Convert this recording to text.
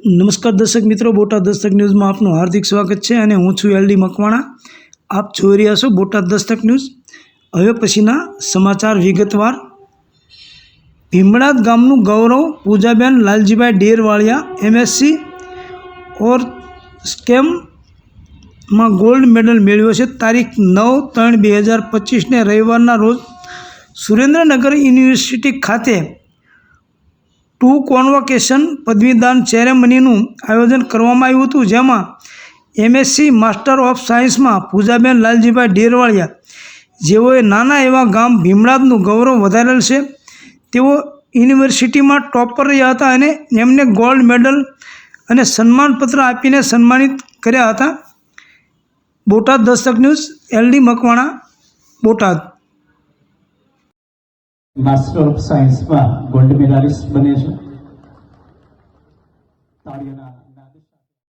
નમસ્કાર દર્શક મિત્રો, બોટાદ દસ્તક ન્યૂઝમાં આપનું હાર્દિક સ્વાગત છે અને હું છું એલડી મકવાણા. આપ જોઈ રહ્યા છો બોટાદ દસ્તક ન્યૂઝ. હવે પછીના સમાચાર વિગતવાર. ભીમડાદ ગામનું ગૌરવ પૂજાબેન લાલજીભાઈ ડેરવાળિયા, એમએસસી, ઓર સ્કેમમાં ગોલ્ડ મેડલ મેળવ્યો છે. તારીખ નવ ત્રણ બે હજાર પચીસને રવિવારના રોજ સુરેન્દ્રનગર યુનિવર્સિટી ખાતે ટુ કોન્વોકેશન પદવીદાન સેરેમનીનું આયોજન કરવામાં આવ્યું હતું, જેમાં એમએસસી માસ્ટર ઓફ સાયન્સમાં પૂજાબેન લાલજીભાઈ ડેરવાળિયા, જેઓએ નાના એવા ગામ ભીમડાદનું ગૌરવ વધારેલ છે. તેઓ યુનિવર્સિટીમાં ટોપર રહ્યા હતા અને એમને ગોલ્ડ મેડલ અને સન્માનપત્ર આપીને સન્માનિત કર્યા હતા. Botad Dastak news, LD Makwana, Botad. Master of સાયન્સમાં ગોલ્ડ મેડાલિસ્ટ બને છે. તાળીઓના